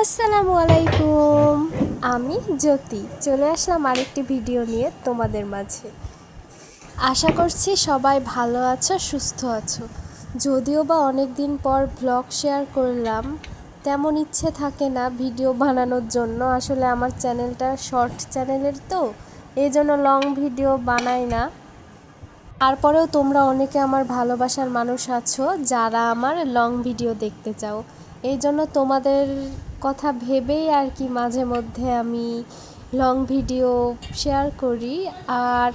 আসসালামু আলাইকুম। আমি জ্যোতি। চলে আসলাম আরেকটি ভিডিও নিয়ে তোমাদের মাঝে। আশা করছি সবাই ভালো আছো, সুস্থ আছো। যদিও বা অনেক দিন পর ব্লগ শেয়ার করলাম, তেমন ইচ্ছে থাকে না ভিডিও বানানোর জন্য। আসলে আমার চ্যানেলটা শর্ট চ্যানেলের তো এই জন্য লং ভিডিও বানাই না। তারপরেও তোমরা অনেকে আমার ভালোবাসার মানুষ আছো, যারা আমার লং ভিডিও দেখতে চাও। এই জন্য তোমাদের কথা ভেবেই আর কি মাঝে মধ্যে আমি লং ভিডিও শেয়ার করি। আর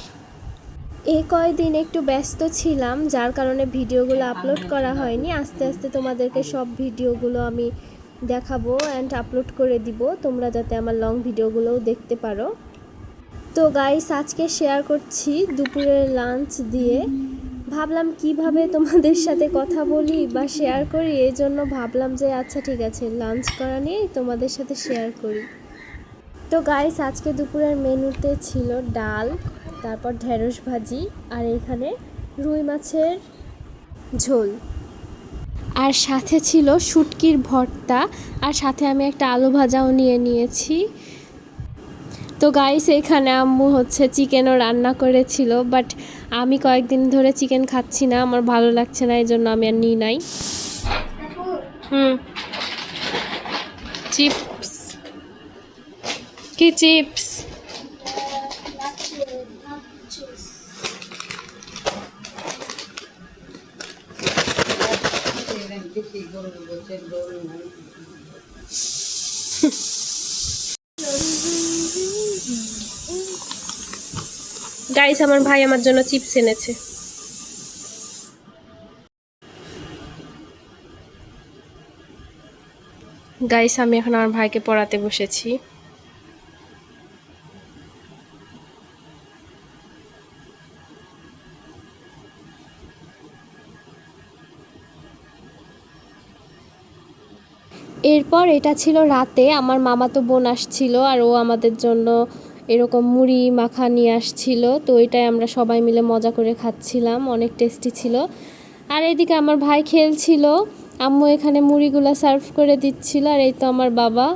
এই কয়দিন একটু ব্যস্ত ছিলাম, যার কারণে ভিডিওগুলো আপলোড করা হয়নি। আস্তে আস্তে তোমাদেরকে সব ভিডিওগুলো আমি দেখাবো অ্যান্ড আপলোড করে দিব, তোমরা যাতে আমার লং ভিডিওগুলোও দেখতে পারো। তো গাইস আজকে শেয়ার করছি দুপুরের লাঞ্চ দিয়ে। ভাবলাম কীভাবে তোমাদের সাথে কথা বলি বা শেয়ার করি এই জন্য ভাবলাম যে আচ্ছা ঠিক আছে লাঞ্চ করা নিয়ে তোমাদের সাথে শেয়ার করি। তো গাইস আজকে দুপুরের মেনুতে ছিল ডাল, তারপর ঢেঁড়স ভাজি, আর এখানে রুই মাছের ঝোল। আর সাথে ছিল শুটকির ভর্তা, আর সাথে আমি একটা আলু ভাজাও নিয়ে নিয়েছি। তো গাইস এখানে আম্মু হচ্ছে চিকেনও রান্না করেছিল বাট আমি কয়েকদিন ধরে চিকেন খাচ্ছি না, আমার ভালো লাগছে না এই জন্য আমি আর নিই নাই। হুম। চিপস কি চিপস গাইস, আমার ভাই আমার জন্য চিপস এনেছে। গাইস, আমি এখন আমার ভাইকে পড়াতে বসেছি। এরপর এটা ছিল রাতে, আমার মামাতো বোন আসছিল আর ও আমাদের জন্য এরকম মুড়ি মাখা নিয়ে আসছিল, তো ওইটাই আমরা সবাই মিলে মজা করে খাচ্ছিলাম, অনেক টেস্টি ছিল। আর এদিকে আমার ভাই খেলছিল, আম্মু এখানে মুড়িগুলো সার্ভ করে দিচ্ছিল, আর এই তো আমার বাবা।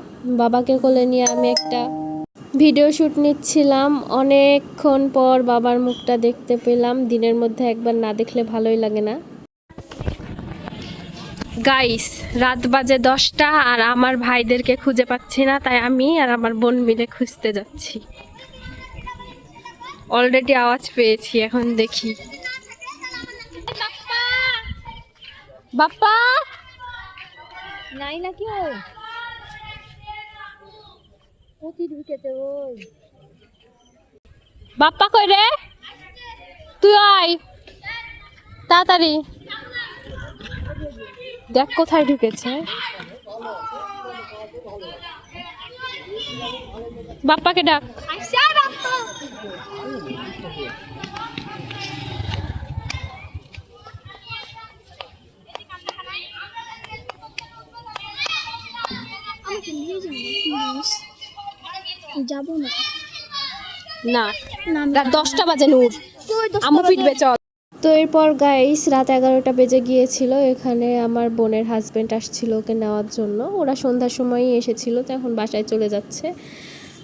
বাবাকে কোলে নিয়ে আমি একটা ভিডিও শ্যুট নিচ্ছিলাম। অনেকক্ষণ পর বাবার মুখটা দেখতে পেলাম, দিনের মধ্যে একবার না দেখলে ভালোই লাগে না। গাইস রাত বাজে দশটা আর আমার ভাইদেরকে খুঁজে পাচ্ছি না তাই আমি আর আমার বোন মিলে খুঁজতে যাচ্ছি। অলরেডি আওয়াজ পেয়েছি এখন দেখি। বাপ্পা! নাই নাকি ওই ঢুকেছে ওই? বাপ্পা কই রে? তুই আয়। তাড়াতাড়ি। দেখ কোথায় ঢুকেছে। বাপ্পাকে ডাক। যাব না। না দশটা বাজে নূর। আমু পিটবে চল। তো এরপর গাইস রাত এগারোটা বেজে গিয়েছিল। এখানে আমার বোনের হাজব্যান্ড আসছিল ওকে নেওয়ার জন্য। ওরা সন্ধ্যার সময়ই এসেছিল তো এখন বাসায় চলে যাচ্ছে।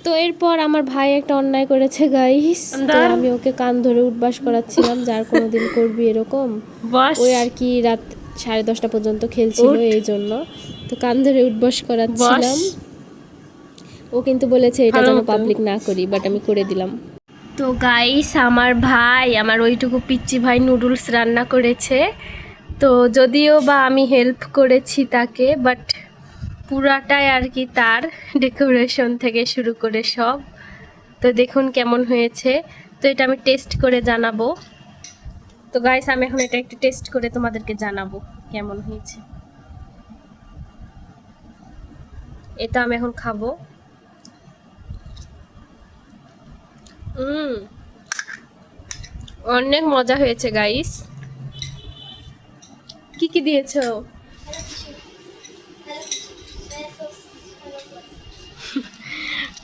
তো এরপর আমার ভাই একটা অন্যায় করেছে গাইস তো আমি ওকে কান ধরে উঠবাস করাচ্ছিলাম যার কোনোদিন করবি এরকম। ওই আর কি রাত সাড়ে দশটা পর্যন্ত খেলছিল এই জন্য। তো কান ধরে উঠবাস করাচ্ছিলাম। ও কিন্তু বলেছে এটা যেন পাবলিক না করি বাট আমি করে দিলাম। তো গাইস আমার ভাই, আমার ওইটুকু পিচ্চি ভাই নুডলস রান্না করেছে। তো যদিও বা আমি হেল্প করেছি তাকে বাট পুরাটাই আর কি তার ডেকোরেশন থেকে শুরু করে সব। তো দেখুন কেমন হয়েছে। তো এটা আমি টেস্ট করে জানাব। তো গাইস আমি এখন এটা একটু টেস্ট করে তোমাদেরকে জানাব কেমন হয়েছে। এটা আমি এখন খাব। হুম। অনেক মজা হয়েছে গাইস কি কি দিয়েছ?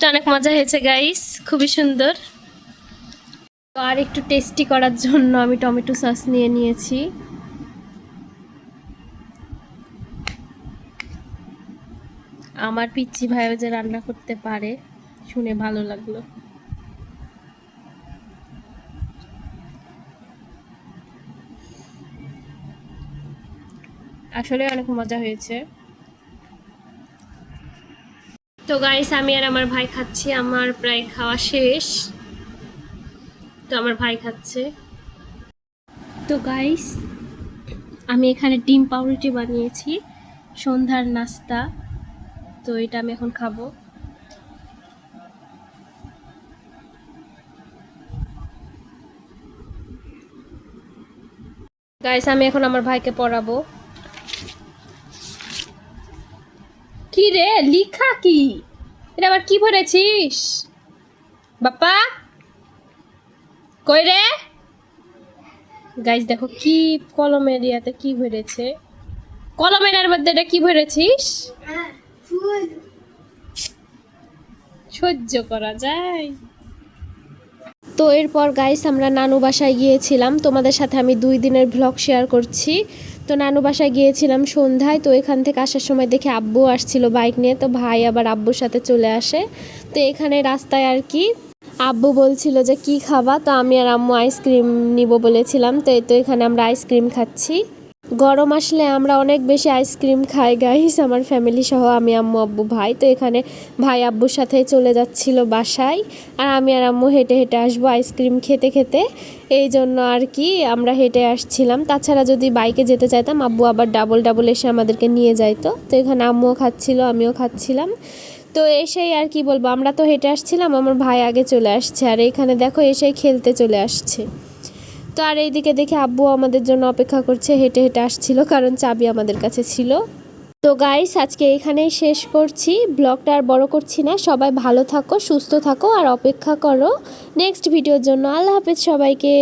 অনেক মজা হয়েছে গাইস খুবই সুন্দর। আর একটু টেস্টি করার জন্য আমি টমেটো সস নিয়ে নিয়েছি। আমার পিচ্ছি ভাইও যে রান্না করতে পারে, শুনে ভালো লাগল। আসলে অনেক মজা হয়েছে। তো গাইস আমি আর আমার ভাই খাচ্ছি। আমার প্রায় খাওয়া শেষ। তো আমার ভাই খাচ্ছে। তো গাইস আমি এখানে ডিম পাউরুটি বানিয়েছি। সন্ধ্যার নাস্তা। তো এটা আমি এখন খাব। গাইস আমি এখন আমার ভাইকে পড়াবো। কি রে লিখা কি? এটা আবার কি ভরেছিস? বাপ্পা? কই রে? গাইস দেখো কি কলমের ইয়াতে কি ভরেছে? কলমের এর মধ্যে এটা কি ভরেছিস? সহ্য করা যায়। তো এরপর গাইস আমরা নানু বাসায় গিয়েছিলাম। তোমাদের সাথে আমি দুই দিনের ভ্লগ শেয়ার করছি। তো নানু বাসায় গিয়েছিলাম সন্ধ্যায়, তো এখান থেকে আসার সময় দেখে আব্বু আসছিল বাইক নিয়ে, তো ভাই আবার আব্বুর সাথে চলে আসে। তো এখানে রাস্তায় আর কি আব্বু বলছিল যে, কি খাবা? তো আমি আর আম্মু আইসক্রিম নিব বলেছিলাম, তো এই তো এখানে আমরা আইসক্রিম খাচ্ছি। গরম আসলে আমরা অনেক বেশি আইসক্রিম খাই গাইস আমার ফ্যামিলি সহ, আমি আম্মু, আব্বু, ভাই। তো এখানে ভাই আব্বুর সাথে চলে যাচ্ছিল বাসায় আর আমি আর আম্মু হেঁটে হেঁটে আসব আইসক্রিম খেতে খেতে। এই জন্য আর কি আমরা হেঁটে আসছিলাম। তাছাড়া যদি বাইকে যেতে চাইতাম, আব্বু আবার ডাবল ডাবল এসে আমাদেরকে নিয়ে যাইতো। তো এখানে আম্মুও খাচ্ছিল, আমিও খাচ্ছিলাম। তো এসেই আর কি বলব, আমরা তো হেঁটে আসছিলাম, আমার ভাই আগে চলে আসছে। আর এখানে দেখো, এসেই খেলতে চলে আসছে। তো আর এইদিকে দেখে আব্বু আমাদের জন্য অপেক্ষা করছে, হেঁটে হেঁটে আসছিল, কারণ চাবি আমাদের কাছে ছিল। তো গাইস আজকে এখানেই শেষ করছি। ব্লগটা আর বড় করছি না। সবাই ভালো থাকো, সুস্থ থাকো, আর অপেক্ষা করো। নেক্সট ভিডিওর জন্য আল্লাহ হাফেজ সবাইকে।